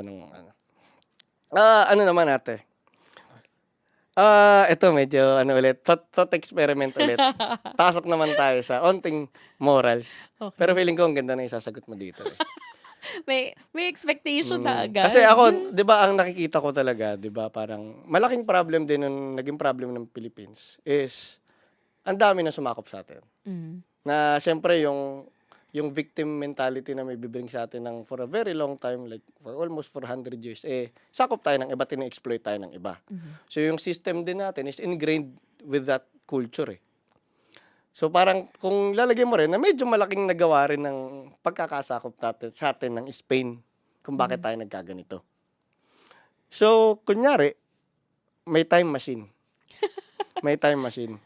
ng ano. Ah, ano naman ate? Ah, ito medyo ano ulit, thought, thought experiment ulit. Pasok naman tayo sa onting morals. Okay. Pero feeling ko ang ganda na yung sasagot mo dito. Eh. May, may expectation na Mm. agad. Kasi ako, 'di ba, ang nakikita ko talaga, 'di ba, parang malaking problem din nung naging problem ng Philippines is ang dami na sumakop sa atin. Mm. Na syempre yung yung victim mentality na may bibring sa atin ng for a very long time like for almost 400 years eh sakop tayo ng iba tini-exploit tayo ng iba. Mhm. So yung system din natin is ingrained with that culture eh. So parang kung lalagay mo rin na medyo malaking nagawa rin ng pagkakasakop natin sa atin ng Spain kung bakit tayo nagkaganito. So kunyari may time machine. may time machine.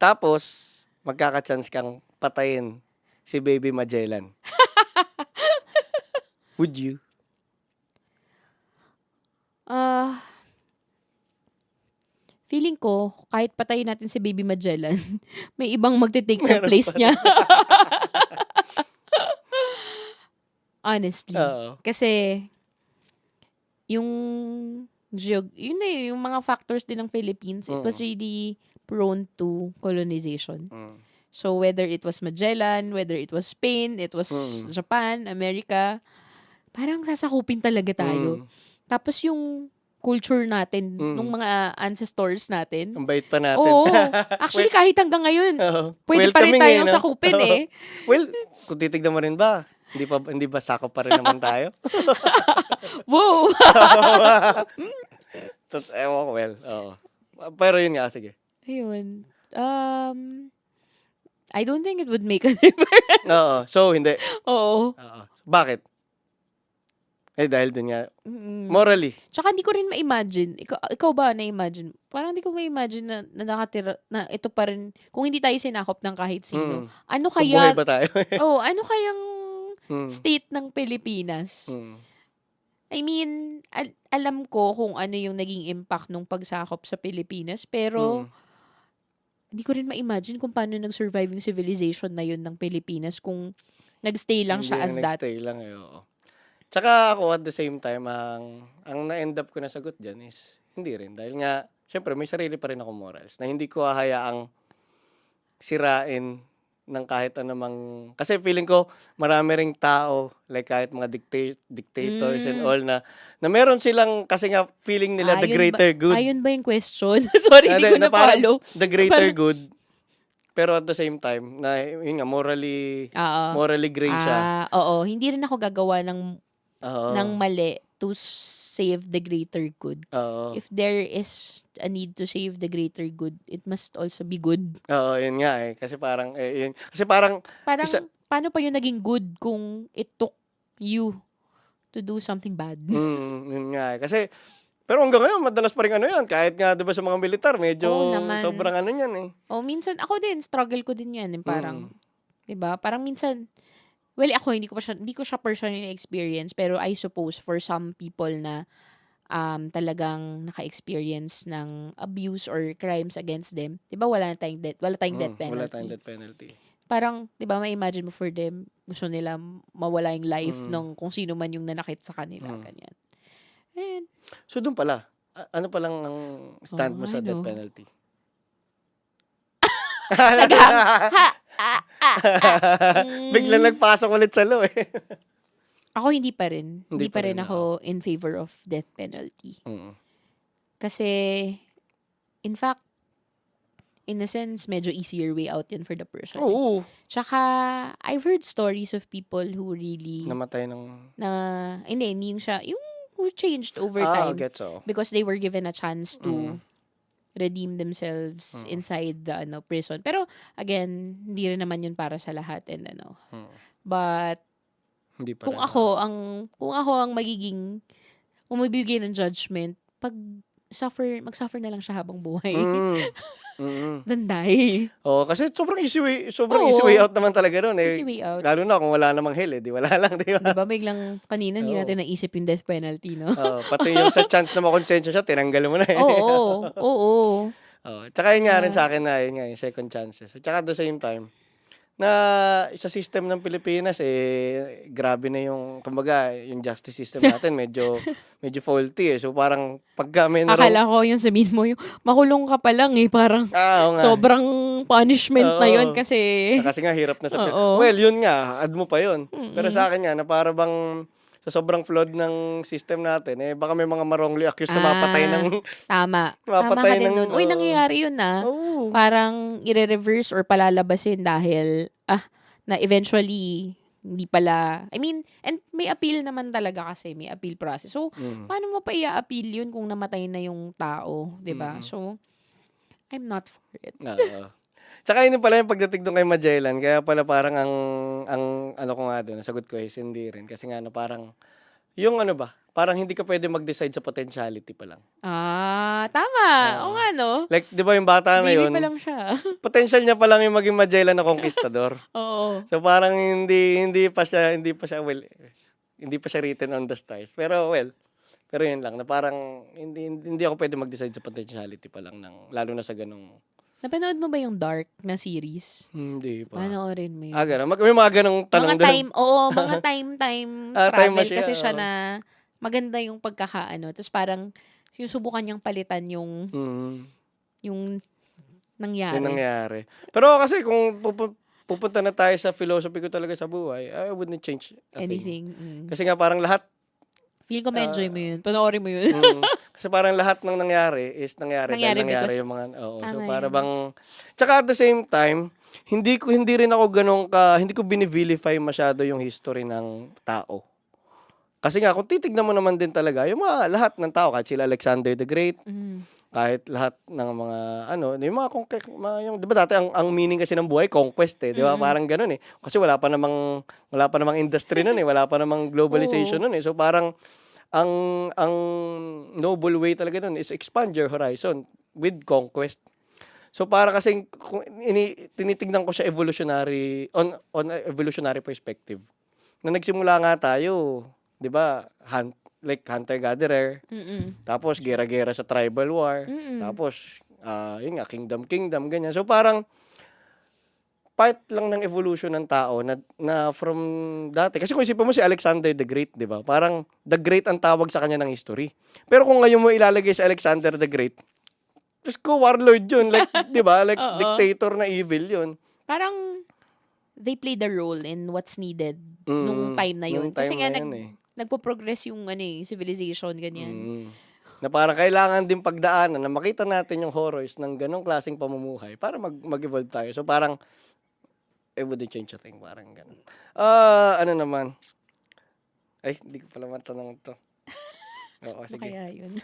Tapos magkaka-chance kang patayin si Baby Magellan. Would you? Ah, feeling ko, kahit patayin natin si Baby Magellan, may ibang magte-take ng Meron place pa niya. Honestly. Oo. Kasi, yung, geog- yun na yun, yung mga factors din ng Philippines, it was Mm. really prone to colonization. Mm. So, whether it was Magellan, whether it was Spain, it was Mm. Japan, America, parang sasakupin talaga tayo. Mm. Tapos yung culture natin, Mm. nung mga ancestors natin. Ang bait pa natin. Oo. Actually, kahit hanggang ngayon, Oo. pwede pa rin tayong no? sakupin Oo. eh. Well, kung titignan mo rin ba, hindi pa hindi ba sakop pa rin naman tayo? Wow! Ewan ko, well, oo. Pero yun nga, sige. Ayun. Um, I don't think it would make a difference. Oo. So, hindi. Oo. Oo. Bakit? Eh, dahil dun nga, Mm. morally. Tsaka hindi ko rin ma-imagine. Ikaw, ikaw ba na-imagine? Parang hindi ko ma-imagine na, na nakatira, na ito pa rin, kung hindi tayo sinakop ng kahit sino. Mm. Ano Kung buhay kaya, ba tayo? oh, ano kayang Mm. state ng Pilipinas? Mm. I mean, al- alam ko kung ano yung naging impact nung pagsakop sa Pilipinas, pero Mm. Hindi ko rin ma-imagine kung paano nag-survive yung civilization na yun ng Pilipinas kung nagstay lang siya Hindi as that. nagstay lang eh, oo. Tsaka ako at the same time, ang, ang na-end up ko na sagot dyan is, hindi rin. Dahil nga, syempre, may sarili pa rin ako morals na hindi ko hahayaang sirain ng kahit anumang... Kasi feeling ko, marami ring tao, like kahit mga dicta- dictators and Mm. all na, na meron silang, kasi nga feeling nila the Ayun ba- greater good. Ayun ba yung question? Sorry, Na- hindi ko na na parang follow. The greater Parang- good. Pero at the same time, na yun nga, morally, Oo. morally gray siya. Ah, oo, hindi rin ako gagawa ng Oo. ng mali to save the greater good. Oo. If there is a need to save the greater good, it must also be good. Oo, yun nga eh. Kasi parang, eh, yun. Kasi parang, Parang, Isa- paano pa yun naging good kung it took you to do something bad? mm, yun nga eh. Kasi, pero hanggang ngayon, madalas pa rin ano yan. Kahit nga, di ba sa mga militar, medyo Oo naman. sobrang ano yan eh. O minsan, ako din, struggle ko din yan. eh, Parang, Mm. 'di ba Parang minsan, well, ako, hindi ko pa siya, hindi ko siya personally experience, pero I suppose for some people na um, talagang naka-experience ng abuse or crimes against them, 'di ba wala na tayong death, wala tayong death Mm, penalty. Wala tayong death penalty. Parang, 'di ba, ma-imagine mo for them, gusto nila mawala yung life Mm. ng kung sino man yung nanakit sa kanila, Mm. ganyan. And, So, doon pala. ano pa lang ang stand mo Oo, sa I death know. penalty? Taghang, ha, ah, ah, ah. Mm. Biglang nagpasok ulit sa law eh. Ako hindi pa rin. Hindi, Hindi pa pa rin rin, ako in favor of death penalty. Mm. Kasi, in fact, in a sense, medyo easier way out yun for the person. Oo. Tsaka, I've heard stories of people who really, Namatay ng... na, hindi, hindi yung siya, yung who changed over Ah, time gets so. because they were given a chance to Mm. Redeem themselves Mm. inside the ano prison. Pero, again, hindi rin naman yun para sa lahat and ano. Mm. But, Hindi pa kung ako ang kung ako ang magiging umibigay ng judgment pag suffer mag-suffer na lang siya habang buhay Mm. Mm. die Oo, kasi sobrang easy way, sobrang Oo. easy way out naman talaga doon eh. easy way out Lalo na kung wala namang hell eh, di wala lang, di ba? di ba biglang kanina hindi Oo. natin naisip yung death penalty no Oo, pati yung sa chance na makonsensya siya, tinanggal mo na eh. oo oo oo Oo. Tsaka yun nga rin Yeah. sa akin na, yun nga, yung second chances. At tsaka at the same time, na sa system ng Pilipinas eh grabe na yung kumbaga yung justice system natin medyo medyo faulty eh. So parang pagka may narong Akala ko yung sabihin mo yung makulong ka pa lang eh. Parang ah, oo nga. sobrang punishment na yun Oo. kasi Na kasi nga hirap na sa Oo. Well, yun nga, add mo pa yun. Pero sa akin nga na para bang sa sobrang flawed ng system natin, eh baka may mga wrongly accused na mapatay Ah. ng tama. Tama Mapatay ka din ng- nun. Uy, oo. nangyayari yun na. Oh. Parang i-reverse or palalabasin dahil ah na eventually hindi pala I mean and may appeal naman talaga kasi may appeal process. So Mm. paano mo pa i-appeal yun kung namatay na yung tao, 'di ba? Mm. So I'm not for it. Oo. Tsaka yun pala yung pagdating doon kay Magellan, kaya pala parang ang, ang ano ko nga doon, nasagot ko is hindi rin. Kasi nga ano, parang, yung ano ba, parang hindi ka pwede mag-decide sa potentiality pa lang. Ah, tama. Oo. Oo nga no. Like, di ba yung bata Baby ngayon, pa lang siya. potential niya pa lang yung maging Magellan na conquistador. Oo. so parang hindi hindi pa siya hindi pa siya well hindi pa siya written on the stars. Pero well, pero yun lang na parang hindi hindi ako pwede mag-decide sa potentiality pa lang ng lalo na sa ganung Napanood mo ba yung Dark na series? hindi pa. Panoorin mo yun. Ah, ganun. Mag- may mga ganong tanong mga doon. time, oo, mga time-time Ah, time travel machine, kasi siya oo. na maganda yung pagkakaano. Tapos parang sinusubukan niyang palitan yung Mm. yung nangyari. Yun nangyari. Pero kasi kung pupu- pupunta na tayo sa philosophy ko talaga sa buhay, I wouldn't change a thing. Anything. Mm. Kasi nga parang lahat, Feel ko ma-enjoy Ah. mo yun. Panoorin mo yun. mm, kasi parang lahat ng nangyari is nangyari, Nangyari dahil nangyari because- yung mga, oo. so Tama para yun. bang, tsaka at the same time, hindi ko hindi rin ako ganun ka, hindi ko binivilify masyado yung history ng tao. Kasi nga, kung titignan mo naman din talaga, yung mga lahat ng tao, kahit sila Alexander the Great, Mm. kahit lahat ng mga ano, yung mga, conquest, mga yung 'di ba dati ang ang meaning kasi ng buhay conquest eh, 'di ba? Mm. Parang ganoon eh. Kasi wala pa namang wala pa namang industry noon eh, wala pa namang globalization noon eh. So parang ang ang noble way talaga noon is expand your horizon with conquest. So para kasi kung ini, tinitignan ko siya evolutionary on on a evolutionary perspective. Na nagsimula nga tayo, 'di ba? Hunt like hunter gatherer, Mm-mm. tapos gera-gera sa tribal war. Mm-mm. Tapos, ah yun nga, kingdom, kingdom, ganyan. So, parang, part lang ng evolution ng tao na, na from dati. Kasi kung isipin mo si Alexander the Great, di ba? Parang, the Great ang tawag sa kanya ng history. Pero kung ngayon mo ilalagay si Alexander the Great, Diyos ko, warlord yun. Like, di ba? Like, Oo. dictator na evil yun. Parang they played a role in what's needed Mm, nung time na yun. nung Kasi time nga na nag, yun eh. nagpo-progress yung ano eh, civilization, ganyan. Mm. Na parang kailangan din pagdaanan na makita natin yung horrors ng ganong klaseng pamumuhay para mag, mag-evolve tayo. So parang, it wouldn't change a thing. Parang ganun. Ah, ano naman? Ay, hindi ko pala matanong to. Oo, sige. kaya yun?